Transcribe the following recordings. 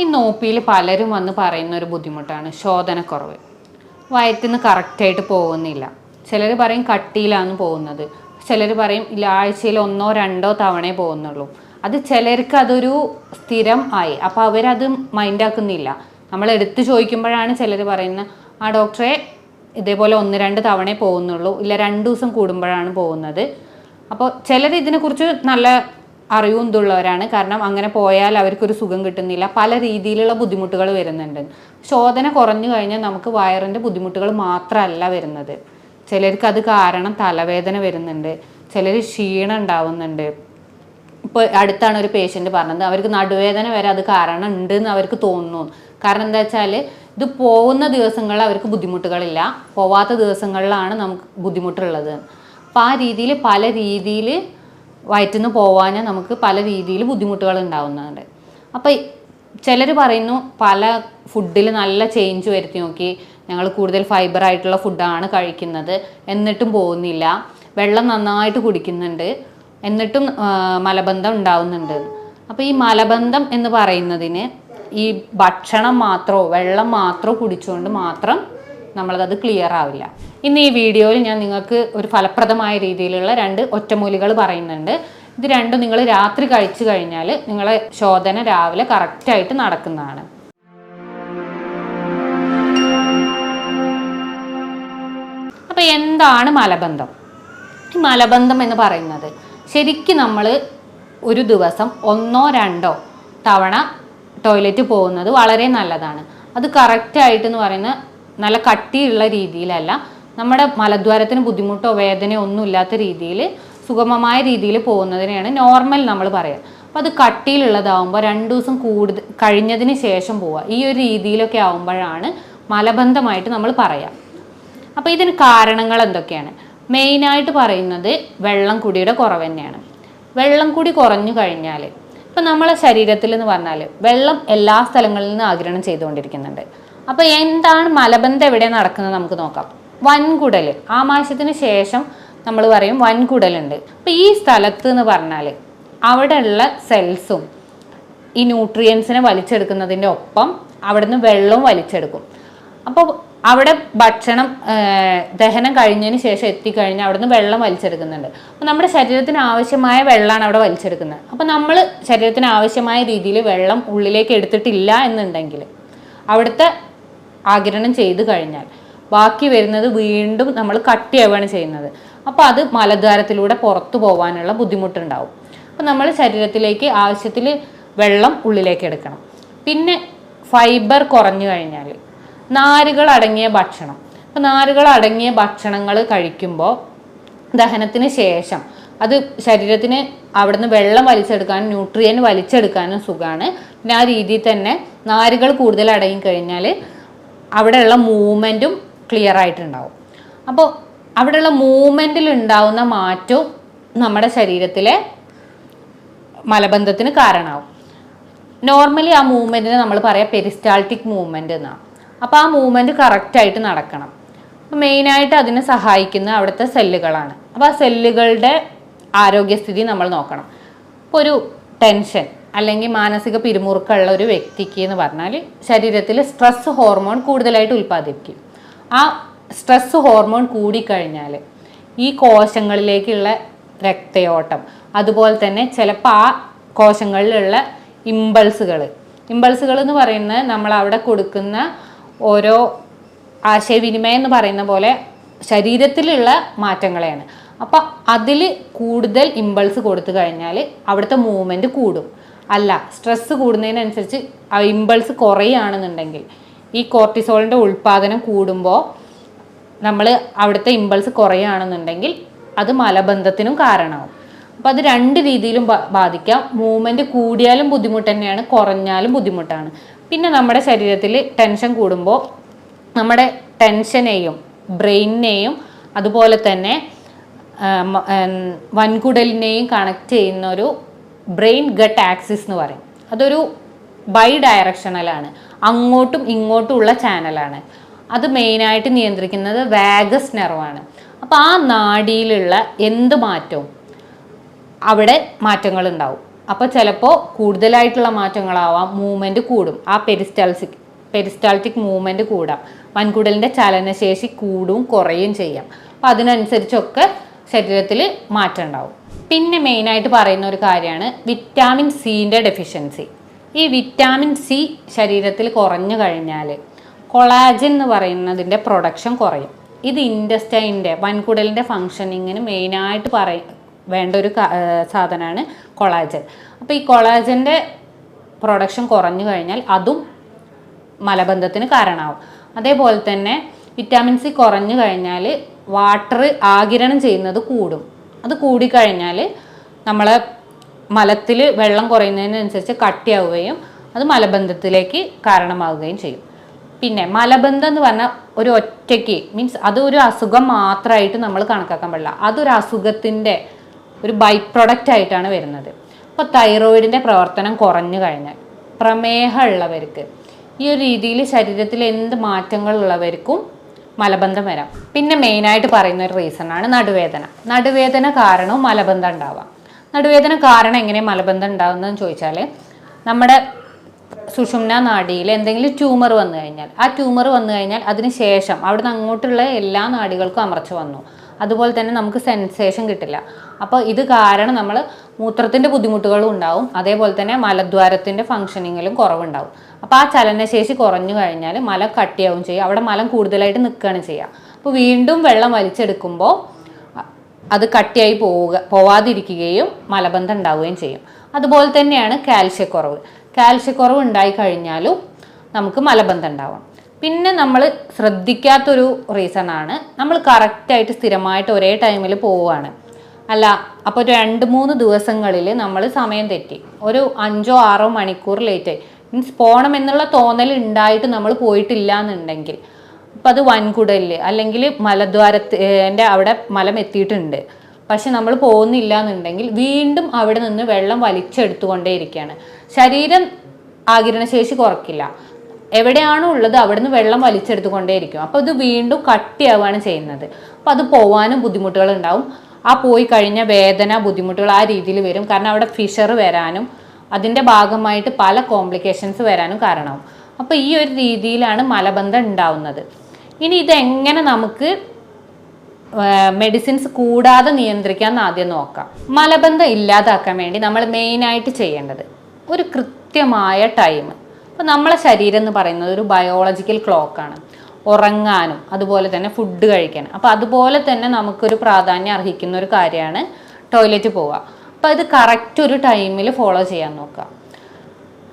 ഈ നോപ്പിയിൽ പലരും വന്ന് പറയുന്ന ഒരു ബുദ്ധിമുട്ടാണ് ശോധനക്കുറവ്. വയറ്റിന്ന് കറക്റ്റായിട്ട് പോകുന്നില്ല. ചിലർ പറയും കട്ടിയിലാണ് പോകുന്നത്. ചിലർ പറയും ആഴ്ചയിൽ ഒന്നോ രണ്ടോ തവണേ പോകുന്നുള്ളൂ. അത് ചിലർക്ക് അതൊരു സ്ഥിരം ആയി. അപ്പോൾ അവരത് മൈൻഡാക്കുന്നില്ല. നമ്മൾ എടുത്തു ചോദിക്കുമ്പോഴാണ് ചിലർ പറയുന്നത് ആ ഡോക്ടറെ ഇതേപോലെ ഒന്ന് രണ്ട് തവണേ പോകുന്നുള്ളൂ. ഇല്ല രണ്ട് ദിവസം കൂടുമ്പോഴാണ് പോകുന്നത്. അപ്പോൾ ചിലർ ഇതിനെക്കുറിച്ച് നല്ല അറിവും ഇതുള്ളവരാണ് കാരണം അങ്ങനെ പോയാൽ അവർക്കൊരു സുഖം കിട്ടുന്നില്ല. പല രീതിയിലുള്ള ബുദ്ധിമുട്ടുകൾ വരുന്നുണ്ട്. ശോധന കുറഞ്ഞു കഴിഞ്ഞാൽ നമുക്ക് വയറിന്റെ ബുദ്ധിമുട്ടുകൾ മാത്രമല്ല വരുന്നത്. ചിലർക്ക് അത് കാരണം തലവേദന വരുന്നുണ്ട്. ചിലർ ക്ഷീണം ഉണ്ടാവുന്നുണ്ട്. ഇപ്പോൾ അടുത്താണ് ഒരു പേഷ്യന്റ് പറഞ്ഞത്. അവർക്ക് നടുവേദന വരെ അത് കാരണം ഉണ്ട് എന്ന് അവർക്ക് തോന്നുന്നു. കാരണം എന്താ വെച്ചാൽ ഇത് പോകുന്ന ദിവസങ്ങളിൽ അവർക്ക് ബുദ്ധിമുട്ടുകളില്ല. പോവാത്ത ദിവസങ്ങളിലാണ് നമുക്ക് ബുദ്ധിമുട്ടുള്ളത്. അപ്പോൾ ആ രീതിയിൽ പല രീതിയിൽ വയറ്റിന്ന് പോവാൻ നമുക്ക് പല രീതിയിൽ ബുദ്ധിമുട്ടുകൾ ഉണ്ടാവുന്നുണ്ട് അപ്പോൾ ചിലർ പറയുന്നു പല ഫുഡിൽ നല്ല ചേഞ്ച് വരുത്തി നോക്കി ഞങ്ങൾ കൂടുതൽ ഫൈബർ ആയിട്ടുള്ള ഫുഡാണ് കഴിക്കുന്നത് എന്നിട്ടും പോകുന്നില്ല വെള്ളം നന്നായിട്ട് കുടിക്കുന്നുണ്ട് എന്നിട്ടും മലബന്ധം ഉണ്ടാവുന്നുണ്ട്. അപ്പോൾ ഈ മലബന്ധം എന്ന് പറയുന്നതിന് ഈ ഭക്ഷണം മാത്രമോ വെള്ളം മാത്രമോ കുടിച്ചുകൊണ്ട് മാത്രം നമ്മളത് ക്ലിയർ ആവില്ല. ഇന്ന് ഈ വീഡിയോയിൽ ഞാൻ നിങ്ങൾക്ക് ഒരു ഫലപ്രദമായ രീതിയിലുള്ള രണ്ട് ഒറ്റമൂലികൾ പറയുന്നുണ്ട്. ഇത് രണ്ടും നിങ്ങൾ രാത്രി കഴിച്ചു കഴിഞ്ഞാൽ നിങ്ങളെ ശോധന രാവിലെ കറക്റ്റായിട്ട് നടക്കുന്നതാണ്. അപ്പോൾ എന്താണ് മലബന്ധം? ഈ മലബന്ധം എന്ന് പറയുന്നത് ശരിക്കും നമ്മൾ ഒരു ദിവസം ഒന്നോ രണ്ടോ തവണ ടോയ്ലറ്റ് പോകുന്നത് വളരെ നല്ലതാണ്. അത് കറക്റ്റായിട്ടെന്ന് പറയുന്ന നല്ല കട്ടിയുള്ള രീതിയിലല്ല. നമ്മുടെ മലദ്വാരത്തിന് ബുദ്ധിമുട്ടോ വേദനയോ ഒന്നും ഇല്ലാത്ത രീതിയിൽ സുഗമമായ രീതിയിൽ പോകുന്നതിനെയാണ് നോർമൽ നമ്മൾ പറയുക. അപ്പോൾ അത് കട്ടിയിലുള്ളതാവുമ്പോൾ രണ്ട് ദിവസം കൂടുതൽ കഴിഞ്ഞതിന് ശേഷം പോവുക. ഈ ഒരു രീതിയിലൊക്കെ ആവുമ്പോഴാണ് മലബന്ധമായിട്ട് നമ്മൾ പറയാം അപ്പോൾ ഇതിന് കാരണങ്ങൾ എന്തൊക്കെയാണ്? മെയിനായിട്ട് പറയുന്നത് വെള്ളം കുടിയുടെ കുറവ് തന്നെയാണ്. വെള്ളം കുടി കുറഞ്ഞു കഴിഞ്ഞാൽ ഇപ്പം നമ്മളെ ശരീരത്തിൽ എന്ന് പറഞ്ഞാൽ വെള്ളം എല്ലാ സ്ഥലങ്ങളിൽ നിന്ന് ആഗിരണം ചെയ്തുകൊണ്ടിരിക്കുന്നുണ്ട്. അപ്പോൾ എന്താണ് മലബന്ധം എവിടെ നടക്കുന്നത് നമുക്ക് നോക്കാം. വൻകുടൽ ആമാശയത്തിന് ശേഷം നമ്മൾ പറയും വൻകുടലുണ്ട്. അപ്പോൾ ഈ സ്ഥലത്ത് എന്ന് പറഞ്ഞാൽ അവിടെയുള്ള സെൽസും ഈ ന്യൂട്രിയൻസിനെ വലിച്ചെടുക്കുന്നതിന്റെ ഒപ്പം അവിടുന്ന് വെള്ളവും വലിച്ചെടുക്കും. അപ്പോൾ അവിടെ ഭക്ഷണം ദഹനം കഴിഞ്ഞതിന് ശേഷം എത്തിക്കഴിഞ്ഞാൽ അവിടുന്ന് വെള്ളം വലിച്ചെടുക്കുന്നുണ്ട്. അപ്പോൾ നമ്മുടെ ശരീരത്തിന് ആവശ്യമായ വെള്ളമാണ് അവിടെ വലിച്ചെടുക്കുന്നത്. അപ്പോൾ നമ്മൾ ശരീരത്തിന് ആവശ്യമായ രീതിയിൽ വെള്ളം ഉള്ളിലേക്ക് എടുത്തിട്ടില്ല എന്നുണ്ടെങ്കിൽ അവിടുത്തെ ആഗിരണം ചെയ്ത് കഴിഞ്ഞാൽ. ബാക്കി വരുന്നത് വീണ്ടും നമ്മൾ കട്ടിയാവുകയാണ് ചെയ്യുന്നത്. അപ്പോൾ അത് മലദ്വാരത്തിലൂടെ പുറത്തു പോകാനുള്ള ബുദ്ധിമുട്ടുണ്ടാവും. അപ്പോൾ നമ്മൾ ശരീരത്തിലേക്ക് ആവശ്യത്തിൽ വെള്ളം ഉള്ളിലേക്ക് എടുക്കണം. പിന്നെ ഫൈബർ കുറഞ്ഞു കഴിഞ്ഞാൽ നാരുകൾ അടങ്ങിയ ഭക്ഷണം. അപ്പോൾ നാരുകൾ അടങ്ങിയ ഭക്ഷണങ്ങൾ കഴിക്കുമ്പോൾ ദഹനത്തിന് ശേഷം അത് ശരീരത്തിന് അവിടുന്ന് വെള്ളം വലിച്ചെടുക്കാനും ന്യൂട്രിയൻ വലിച്ചെടുക്കാനും സുഖമാണ്. പിന്നെ ആ രീതിയിൽ തന്നെ നാരുകൾ കൂടുതൽ അടങ്ങി കഴിഞ്ഞാൽ അവിടെയുള്ള മൂവ്മെന്റും ക്ലിയർ ആയിട്ടുണ്ടാവും. അപ്പോൾ അവിടെയുള്ള മൂവ്മെന്റിൽ ഉണ്ടാവുന്ന മാറ്റവും നമ്മുടെ ശരീരത്തിലെ മലബന്ധത്തിന് കാരണമാവും. നോർമലി ആ മൂവ്മെന്റിനെ നമ്മൾ പറയാം പെരിസ്റ്റാൾട്ടിക് മൂവ്മെന്റ് എന്നാണ്. അപ്പോൾ ആ മൂവ്മെന്റ് കറക്റ്റായിട്ട് നടക്കണം. അപ്പോൾ മെയിനായിട്ട് അതിനെ സഹായിക്കുന്ന അവിടുത്തെ സെല്ലുകളാണ് അപ്പോൾ ആ സെല്ലുകളുടെ ആരോഗ്യസ്ഥിതി നമ്മൾ നോക്കണം. ഇപ്പോൾ ഒരു ടെൻഷൻ അല്ലെങ്കിൽ മാനസിക പിരിമുറുക്കമുള്ള ഒരു വ്യക്തിക്ക് എന്ന് പറഞ്ഞാൽ ശരീരത്തിൽ സ്ട്രെസ് ഹോർമോൺ കൂടുതലായിട്ട് ഉൽപ്പാദിപ്പിക്കും. ആ സ്ട്രെസ് ഹോർമോൺ കൂടിക്കഴിഞ്ഞാൽ ഈ കോശങ്ങളിലേക്കുള്ള രക്തയോട്ടം അതുപോലെ തന്നെ ചിലപ്പോൾ ആ കോശങ്ങളിലുള്ള ഇമ്പൾസുകൾ ഇമ്പൾസുകൾ എന്ന് പറയുന്നത് നമ്മൾ അവിടെ കൊടുക്കുന്ന ഓരോ ആശയവിനിമയം എന്ന് പറയുന്ന പോലെ ശരീരത്തിലുള്ള മാറ്റങ്ങളെയാണ്. അപ്പോൾ അതിൽ കൂടുതൽ ഇമ്പൾസ് കൊടുത്തു കഴിഞ്ഞാൽ അവിടുത്തെ മൂവ്മെന്റ് കൂടും. അല്ല സ്ട്രെസ്സ് കൂടുന്നതിനനുസരിച്ച് ഇമ്പൾസ് കുറയുകയാണെന്നുണ്ടെങ്കിൽ ഈ കോർട്ടിസോളിന്റെ ഉൽപ്പാദനം കൂടുമ്പോൾ നമ്മൾ അവിടുത്തെ ഇമ്പൾസ് കുറയുകയാണെന്നുണ്ടെങ്കിൽ അത് മലബന്ധത്തിനും കാരണമാവും. അപ്പോൾ അത് രണ്ട് രീതിയിലും ബാധിക്കാം. മൂവ്മെന്റ് കൂടിയാലും ബുദ്ധിമുട്ട് തന്നെയാണ് കുറഞ്ഞാലും ബുദ്ധിമുട്ടാണ്. പിന്നെ നമ്മുടെ ശരീരത്തിൽ ടെൻഷൻ കൂടുമ്പോൾ നമ്മുടെ ടെൻഷനെയും ബ്രെയിനിനെയും അതുപോലെ തന്നെ വൻകുടലിനെയും കണക്ട് ചെയ്യുന്ന ഒരു ബ്രെയിൻ ഗട്ട് ആക്സിസ് എന്ന് പറയും. അതൊരു ബൈ ഡയറക്ഷണലാണ് അങ്ങോട്ടും ഇങ്ങോട്ടും ഉള്ള ചാനലാണ് അത് മെയിനായിട്ട് നിയന്ത്രിക്കുന്നത് വാഗസ് നെർവാണ് അപ്പോൾ ആ നാടിയിലുള്ള എന്ത് മാറ്റവും അവിടെ മാറ്റങ്ങൾ ഉണ്ടാവും അപ്പോൾ ചിലപ്പോൾ കൂടുതലായിട്ടുള്ള മാറ്റങ്ങളാവാം മൂവ്മെന്റ് കൂടും. ആ പെരിസ്റ്റാൾസിക് പെരിസ്റ്റാൾട്ടിക് മൂവ്മെന്റ് കൂടാം. വൻകുടലിന്റെ ചലനശേഷി കൂടും കുറയും ചെയ്യാം. അപ്പോൾ അതിനനുസരിച്ചൊക്കെ ശരീരത്തിൽ മാറ്റം ഉണ്ടാവും. പിന്നെ മെയിനായിട്ട് പറയുന്ന ഒരു കാര്യമാണ് വിറ്റാമിൻ സിന്റെ ഡെഫിഷ്യൻസി ഈ വിറ്റാമിൻ സി ശരീരത്തിൽ കുറഞ്ഞു കഴിഞ്ഞാൽ കൊളാജൻ എന്ന് പറയുന്നതിന്റെ പ്രൊഡക്ഷൻ കുറയും. ഇത് ഇൻഡസ്റ്റൈന്റെ വൻകുടലിന്റെ ഫങ്ഷനിങ്ങിന് മെയിനായിട്ട് പറയ വേണ്ട ഒരു സാധനമാണ് കൊളാജൻ. അപ്പോൾ ഈ കൊളാജന്റെ പ്രൊഡക്ഷൻ കുറഞ്ഞു കഴിഞ്ഞാൽ അതും മലബന്ധത്തിന് കാരണമാവും. അതേപോലെ തന്നെ വിറ്റാമിൻ സി കുറഞ്ഞു കഴിഞ്ഞാൽ വാട്ടർ ആകിരണം ചെയ്യുന്നത് കൂടും. അത് കൂടിക്കഴിഞ്ഞാൽ നമ്മളെ മലത്തിൽ വെള്ളം കുറയുന്നതിനനുസരിച്ച് കട്ടിയാവുകയും അത് മലബന്ധത്തിലേക്ക് കാരണമാവുകയും ചെയ്യും. പിന്നെ മലബന്ധം എന്ന് പറഞ്ഞാൽ ഒരു ഒറ്റയ്ക്ക് മീൻസ് അത് ഒരു അസുഖം മാത്രമായിട്ട് നമ്മൾ കണക്കാക്കാൻ പാടില്ല. അതൊരു അസുഖത്തിന്റെ ഒരു ബൈ പ്രൊഡക്റ്റ് ആയിട്ടാണ് വരുന്നത്. അപ്പോൾ തൈറോയിഡിന്റെ പ്രവർത്തനം കുറഞ്ഞു കഴിഞ്ഞാൽ പ്രമേഹമുള്ളവർക്ക് ഈ ഒരു രീതിയിൽ ശരീരത്തിൽ എന്ത് മാറ്റങ്ങൾ ഉള്ളവർക്കും മലബന്ധം വരാം. പിന്നെ മെയിനായിട്ട് പറയുന്ന ഒരു റീസൺ ആണ് നടുവേദന. നടുവേദന കാരണവും മലബന്ധം ഉണ്ടാവാം. നടുവേദന കാരണം എങ്ങനെ മലബന്ധം ഉണ്ടാകുന്നതെന്ന് ചോദിച്ചാൽ നമ്മുടെ സുഷുമ്ന നാഡിയിൽ എന്തെങ്കിലും ട്യൂമർ വന്നു കഴിഞ്ഞാൽ ആ ട്യൂമർ വന്നു കഴിഞ്ഞാൽ അതിന് ശേഷം അവിടുന്ന് അങ്ങോട്ടുള്ള എല്ലാ നാടികൾക്കും അമർച്ച വന്നു. അതുപോലെ തന്നെ നമുക്ക് സെൻസേഷൻ കിട്ടില്ല. അപ്പോൾ ഇത് കാരണം നമ്മൾ മൂത്രത്തിന്റെ ബുദ്ധിമുട്ടുകളും ഉണ്ടാവും. അതേപോലെ തന്നെ മലദ്വാരത്തിന്റെ ഫങ്ഷനിങ്ങിലും കുറവുണ്ടാവും. അപ്പോൾ ആ ചലനശേഷി കുറഞ്ഞു കഴിഞ്ഞാൽ മലം കട്ടിയാവും ചെയ്യും. അവിടെ മലം കൂടുതലായിട്ട് നിൽക്കുകയാണ് ചെയ്യുക അപ്പോൾ വീണ്ടും വെള്ളം വലിച്ചെടുക്കുമ്പോൾ അത് കട്ടിയായി പോവുക പോവാതിരിക്കുകയും മലബന്ധം ഉണ്ടാവുകയും ചെയ്യും. അതുപോലെ തന്നെയാണ് കാൽഷ്യക്കുറവ് കാൽഷ്യക്കുറവ് ഉണ്ടായി കഴിഞ്ഞാലും നമുക്ക് മലബന്ധം ഉണ്ടാവാം പിന്നെ നമ്മൾ ശ്രദ്ധിക്കാത്തൊരു റീസൺ ആണ്. നമ്മൾ കറക്റ്റായിട്ട് സ്ഥിരമായിട്ട് ഒരേ ടൈമിൽ പോവുകയാണ് അല്ല അപ്പോൾ രണ്ട് മൂന്ന് ദിവസങ്ങളിൽ നമ്മൾ സമയം തെറ്റി. ഒരു അഞ്ചോ ആറോ മണിക്കൂർ ലേറ്റായി മീൻസ് പോകണം എന്നുള്ള തോന്നൽ ഉണ്ടായിട്ട് നമ്മൾ പോയിട്ടില്ല എന്നുണ്ടെങ്കിൽ അപ്പം അത് വൻകുടലിൽ അല്ലെങ്കിൽ മലദ്വാരത്തിന്റെ അവിടെ മലം എത്തിയിട്ടുണ്ട്. പക്ഷെ നമ്മൾ പോകുന്നില്ല എന്നുണ്ടെങ്കിൽ വീണ്ടും അവിടെ നിന്ന് വെള്ളം വലിച്ചെടുത്തുകൊണ്ടേയിരിക്കുകയാണ് ശരീരം ആകിരണശേഷി കുറയ്ക്കില്ല എവിടെയാണോ ഉള്ളത് അവിടെ നിന്ന് വെള്ളം വലിച്ചെടുത്തുകൊണ്ടേയിരിക്കും. അപ്പോൾ ഇത് വീണ്ടും കട്ടിയാവുകയാണ് ചെയ്യുന്നത്. അപ്പോൾ അത് പോവാനും ബുദ്ധിമുട്ടുകൾ ഉണ്ടാവും ആ പോയി കഴിഞ്ഞ വേദന ബുദ്ധിമുട്ടുകൾ ആ രീതിയിൽ വരും. കാരണം അവിടെ ഫിഷർ വരാനും അതിന്റെ ഭാഗമായിട്ട് പല കോംപ്ലിക്കേഷൻസ് വരാനും കാരണമാവും. അപ്പോൾ ഈ ഒരു രീതിയിലാണ് മലബന്ധം ഉണ്ടാവുന്നത്. ഇനി ഇതെങ്ങനെ നമുക്ക് മെഡിസിൻസ് കൂടാതെ നിയന്ത്രിക്കാൻ ആദ്യം നോക്കാം. മലബന്ധം ഇല്ലാതാക്കാൻ വേണ്ടി നമ്മൾ മെയിനായിട്ട് ചെയ്യേണ്ടത് ഒരു കൃത്യമായ ടൈം. അപ്പോൾ നമ്മളെ ശരീരം എന്ന് പറയുന്നത് ഒരു ബയോളജിക്കൽ ക്ലോക്കാണ് ഉറങ്ങാനും അതുപോലെ തന്നെ ഫുഡ് കഴിക്കാനും. അപ്പോൾ അതുപോലെ തന്നെ നമുക്കൊരു പ്രാധാന്യം അർഹിക്കുന്ന ഒരു കാര്യമാണ് ടോയ്ലറ്റ് പോവുക. അപ്പോൾ ഇത് കറക്റ്റ് ഒരു ടൈമിൽ ഫോളോ ചെയ്യാൻ നോക്കുക.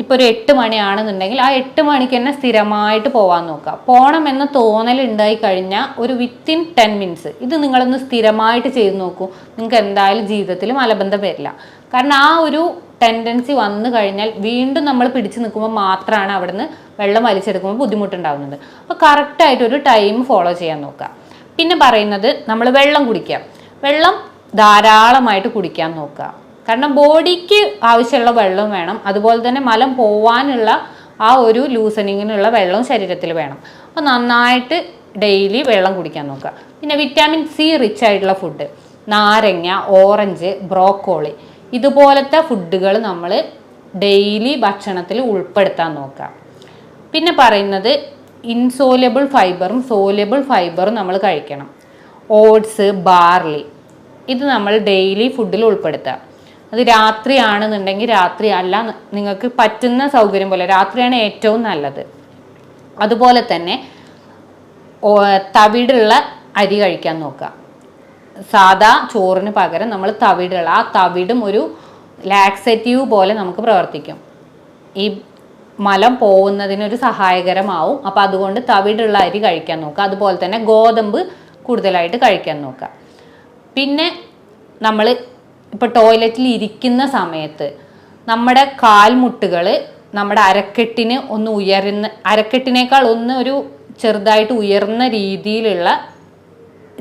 ഇപ്പോൾ ഒരു എട്ട് മണിയാണെന്നുണ്ടെങ്കിൽ ആ എട്ട് മണിക്ക് തന്നെ സ്ഥിരമായിട്ട് പോകാൻ നോക്കുക. പോകണമെന്ന തോന്നൽ ഉണ്ടായി കഴിഞ്ഞാൽ ഒരു വിത്തിൻ ടെൻ മിനിറ്റ്സ് ഇത് നിങ്ങളൊന്ന് സ്ഥിരമായിട്ട് ചെയ്ത് നോക്കൂ. നിങ്ങൾക്ക് എന്തായാലും ജീവിതത്തിൽ മലബന്ധം വരില്ല. കാരണം ആ ഒരു ടെൻഡൻസി വന്നു കഴിഞ്ഞാൽ വീണ്ടും നമ്മൾ പിടിച്ചു നിൽക്കുമ്പോൾ മാത്രമാണ് അവിടുന്ന് വെള്ളം വലിച്ചെടുക്കുമ്പോൾ ബുദ്ധിമുട്ടുണ്ടാകുന്നത് അപ്പോൾ കറക്റ്റായിട്ട് ഒരു ടൈം ഫോളോ ചെയ്യാൻ നോക്കുക. പിന്നെ പറയുന്നത് നമ്മൾ വെള്ളം കുടിക്കുക. വെള്ളം ധാരാളമായിട്ട് കുടിക്കാൻ നോക്കുക. കാരണം ബോഡിക്ക് ആവശ്യമുള്ള വെള്ളം വേണം. അതുപോലെ തന്നെ മലം പോവാനുള്ള ആ ഒരു ലൂസനിങ്ങിനുള്ള വെള്ളവും ശരീരത്തിൽ വേണം. അപ്പോൾ നന്നായിട്ട് ഡെയിലി വെള്ളം കുടിക്കാൻ നോക്കുക. പിന്നെ വിറ്റാമിൻ സി റിച്ച് ആയിട്ടുള്ള ഫുഡ് നാരങ്ങ ഓറഞ്ച് ബ്രോക്കോളി ഇതുപോലത്തെ ഫുഡുകൾ നമ്മൾ ഡെയിലി ഭക്ഷണത്തിൽ ഉൾപ്പെടുത്താൻ നോക്കാം പിന്നെ പറയുന്നത് ഇൻസോലബിൾ ഫൈബറും സോലബിൾ ഫൈബറും നമ്മൾ കഴിക്കണം. ഓട്സ് ബാർലി ഇത് നമ്മൾ ഡെയിലി ഫുഡിൽ ഉൾപ്പെടുത്തുക. അത് രാത്രിയാണെന്നുണ്ടെങ്കിൽ രാത്രി അല്ല നിങ്ങൾക്ക് പറ്റുന്ന സൗകര്യം പോലെ രാത്രിയാണ് ഏറ്റവും നല്ലത്. അതുപോലെ തന്നെ തവിടുള്ള അരി കഴിക്കാൻ നോക്കുക. സാധാ ചോറിന് പകരം നമ്മൾ തവിടുള്ള ആ തവിടും ഒരു ലാക്സേറ്റീവ് പോലെ നമുക്ക് പ്രവർത്തിക്കും. ഈ മലം പോകുന്നതിനൊരു സഹായകരമാവും. അപ്പോൾ അതുകൊണ്ട് തവിടുള്ള അരി കഴിക്കാൻ നോക്കുക. അതുപോലെ തന്നെ ഗോതമ്പ് കൂടുതലായിട്ട് കഴിക്കാൻ നോക്കുക. പിന്നെ നമ്മൾ ഇപ്പോൾ ടോയ്ലറ്റിൽ ഇരിക്കുന്ന സമയത്ത് നമ്മുടെ കാൽമുട്ടുകൾ നമ്മുടെ അരക്കെട്ടിന് ഒന്ന് ഉയരുന്ന അരക്കെട്ടിനേക്കാൾ ഒന്ന് ഒരു ചെറുതായിട്ട് ഉയർന്ന രീതിയിലുള്ള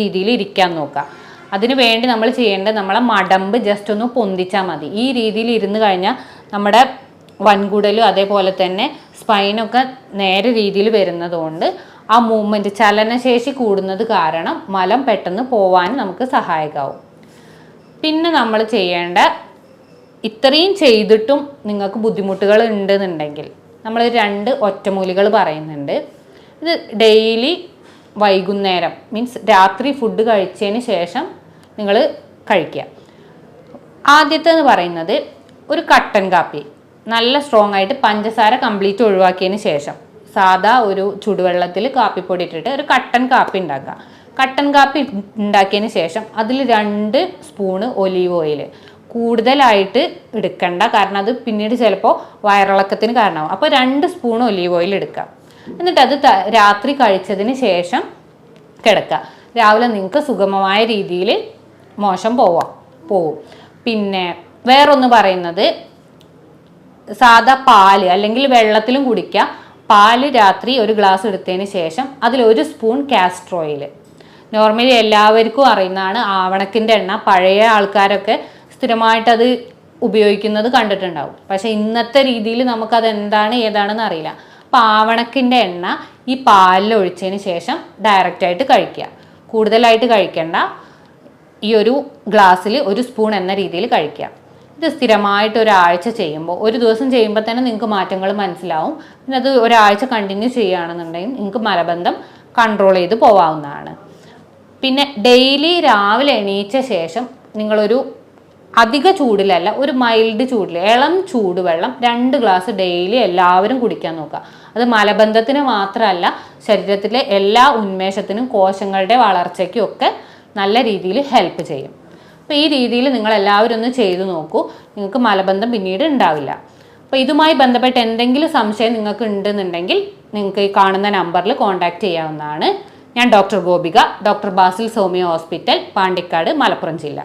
രീതിയിൽ ഇരിക്കാൻ നോക്കുക. അതിന് വേണ്ടി നമ്മൾ ചെയ്യേണ്ടത് നമ്മളെ മടമ്പ് ജസ്റ്റ് ഒന്ന് പൊന്തിച്ചാൽ മതി. ഈ രീതിയിൽ ഇരുന്ന് കഴിഞ്ഞാൽ നമ്മുടെ വൻകുടലും അതേപോലെ തന്നെ സ്പൈനൊക്കെ നേരെ രീതിയിൽ വരുന്നതുകൊണ്ട് ആ മൂവ്മെന്റ് ചലനശേഷി കൂടുന്നത് കാരണം മലം പെട്ടെന്ന് പോവാൻ നമുക്ക് സഹായകമാവും. പിന്നെ നമ്മൾ ചെയ്യേണ്ട ഇത്രയും ചെയ്തിട്ടും നിങ്ങൾക്ക് ബുദ്ധിമുട്ടുകൾ ഉണ്ടെന്നുണ്ടെങ്കിൽ നമ്മൾ രണ്ട് ഒറ്റമൂലികൾ പറയുന്നുണ്ട്. ഇത് ഡെയിലി വൈകുന്നേരം മീൻസ് രാത്രി ഫുഡ് കഴിച്ചതിന് ശേഷം നിങ്ങൾ കഴിക്കുക. ആദ്യത്തെന്ന് പറയുന്നത് ഒരു കട്ടൻ കാപ്പി. നല്ല സ്ട്രോങ് ആയിട്ട് പഞ്ചസാര കംപ്ലീറ്റ് ഒഴിവാക്കിയതിന് ശേഷം സാധാ ഒരു ചുടുവെള്ളത്തിൽ കാപ്പിപ്പൊടി ഇട്ടിട്ട് ഒരു കട്ടൻ കാപ്പി ഉണ്ടാക്കുക. കട്ടൻ കാപ്പി ഉണ്ടാക്കിയതിന് ശേഷം അതിൽ രണ്ട് സ്പൂണ് ഒലീവ് ഓയിൽ. കൂടുതലായിട്ട് എടുക്കണ്ട കാരണം അത് പിന്നീട് ചിലപ്പോൾ വയറിളക്കത്തിന് കാരണമാവും. അപ്പോൾ രണ്ട് സ്പൂൺ ഒലീവ് ഓയിൽ എടുക്കുക. എന്നിട്ട് അത് രാത്രി കഴിച്ചതിന് ശേഷം കിടക്കുക. രാവിലെ നിങ്ങൾക്ക് സുഗമമായ രീതിയിൽ മോശം പോവാം പോവും. പിന്നെ വേറൊന്ന് പറയുന്നത് സാധാ പാൽ അല്ലെങ്കിൽ വെള്ളത്തിലും കുടിക്കുക പാൽ രാത്രി ഒരു ഗ്ലാസ് എടുത്തതിന് ശേഷം അതിൽ ഒരു സ്പൂൺ കാസ്റ്റർ ഓയിൽ നോർമലി എല്ലാവർക്കും അറിയുന്നതാണ് ആവണക്കിന്റെ എണ്ണ. പഴയ ആൾക്കാരൊക്കെ സ്ഥിരമായിട്ടത് ഉപയോഗിക്കുന്നത് കണ്ടിട്ടുണ്ടാവും. പക്ഷെ ഇന്നത്തെ രീതിയിൽ നമുക്കത് എന്താണ് ഏതാണെന്ന് അറിയില്ല. അപ്പോൾ ആവണക്കിന്റെ എണ്ണ ഈ പാലിൽ ഒഴിച്ചതിന് ശേഷം ഡയറക്റ്റായിട്ട് കഴിക്കുക. കൂടുതലായിട്ട് കഴിക്കേണ്ട. ഈ ഒരു ഗ്ലാസ്സിൽ ഒരു സ്പൂൺ എന്ന രീതിയിൽ കഴിക്കുക. ഇത് സ്ഥിരമായിട്ട് ഒരാഴ്ച ചെയ്യുമ്പോൾ ഒരു ദിവസം ചെയ്യുമ്പോൾ തന്നെ നിങ്ങൾക്ക് മാറ്റങ്ങൾ മനസ്സിലാവും. പിന്നെ അത് ഒരാഴ്ച കണ്ടിന്യൂ ചെയ്യുകയാണെന്നുണ്ടെങ്കിൽ നിങ്ങൾക്ക് മലബന്ധം കൺട്രോൾ ചെയ്ത് പോവാവുന്നതാണ്. പിന്നെ ഡെയിലി രാവിലെ എണീച്ച ശേഷം നിങ്ങളൊരു അധിക ചൂടിലല്ല ഒരു മൈൽഡ് ചൂടിൽ ഇളം ചൂടുവെള്ളം രണ്ട് ഗ്ലാസ് ഡെയിലി എല്ലാവരും കുടിക്കാൻ നോക്കുക. അത് മലബന്ധത്തിന് മാത്രമല്ല ശരീരത്തിലെ എല്ലാ ഉന്മേഷത്തിനും കോശങ്ങളുടെ വളർച്ചയ്ക്കും ഒക്കെ നല്ല രീതിയിൽ ഹെൽപ്പ് ചെയ്യും. അപ്പോൾ ഈ രീതിയിൽ നിങ്ങൾ എല്ലാവരും ഒന്ന് ചെയ്തു നോക്കൂ. നിങ്ങൾക്ക് മലബന്ധം പിന്നീട് ഉണ്ടാവില്ല. അപ്പോൾ ഇതുമായി ബന്ധപ്പെട്ട് എന്തെങ്കിലും സംശയം നിങ്ങൾക്ക് ഉണ്ടെന്നുണ്ടെങ്കിൽ നിങ്ങൾക്ക് ഈ കാണുന്ന നമ്പറിൽ കോൺടാക്റ്റ് ചെയ്യാവുന്നതാണ്. ഞാൻ ഡോക്ടർ ഗോപിക ഡോക്ടർ ബാസിൽ സോമിയോ ഹോസ്പിറ്റൽ പാണ്ടിക്കാട് മലപ്പുറം ജില്ല.